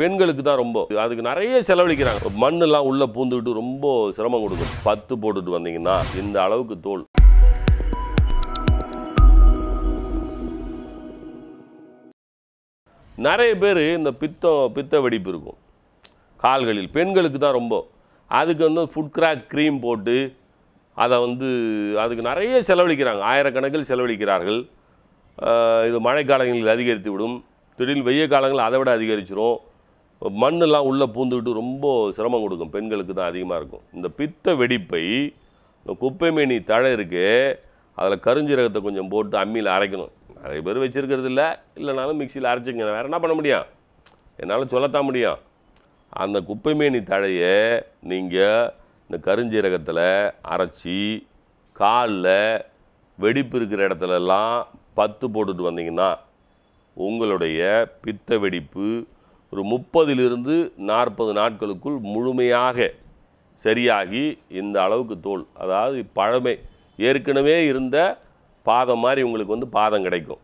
பெண்களுக்கு தான் ரொம்ப. அதுக்கு நிறைய செலவழிக்கிறாங்க. மண்ணெல்லாம் உள்ளே பூந்துக்கிட்டு ரொம்ப சிரமம் கொடுக்கும். பத்து போட்டுட்டு வந்தீங்கன்னா இந்த அளவுக்கு தோல். நிறைய பேர் இந்த பித்தம் பித்த வெடிப்பு இருக்கும். கால்களில். பெண்களுக்கு தான் ரொம்ப. அதுக்கு வந்து ஃபுட் கிராக் க்ரீம் போட்டு அதை வந்து அதுக்கு நிறைய செலவழிக்கிறாங்க. ஆயிரக்கணக்கில் செலவழிக்கிறார்கள். இது மழைக்காலங்களில் அதிகரித்து விடும். திடீர் வெய்ய காலங்களில் அதை விட அதிகரிச்சிரும். மண்ணெல்லாம் உள்ளே பூந்துக்கிட்டு ரொம்ப சிரமம் கொடுக்கும். பெண்களுக்கு தான் அதிகமாக இருக்கும். இந்த பித்த வெடிப்பை இந்த குப்பைமேனி தழை இருக்கு அதில் கருஞ்சீரகத்தை கொஞ்சம் போட்டு அம்மியில் அரைக்கணும். நிறைய பேர் வச்சுருக்கிறது இல்லை. இல்லைனாலும் மிக்சியில் அரைச்சிங்க வேறு என்ன பண்ண முடியும்? என்னால் சொல்லத்தான் முடியும். அந்த குப்பைமேனி தழையை நீங்கள் இந்த கருஞ்சீரகத்தில் அரைச்சி காலில் வெடிப்பு இருக்கிற இடத்துலலாம் பத்து போட்டுட்டு வந்தீங்கன்னா உங்களுடைய பித்த வெடிப்பு ஒரு முப்பதிலிருந்து நாற்பது நாட்களுக்குள் முழுமையாக சரியாகி இந்த அளவுக்கு தோல் அதாவது பழமை ஏற்கனவே இருந்த பாதம் மாதிரி உங்களுக்கு வந்து பாதம் கிடைக்கும்.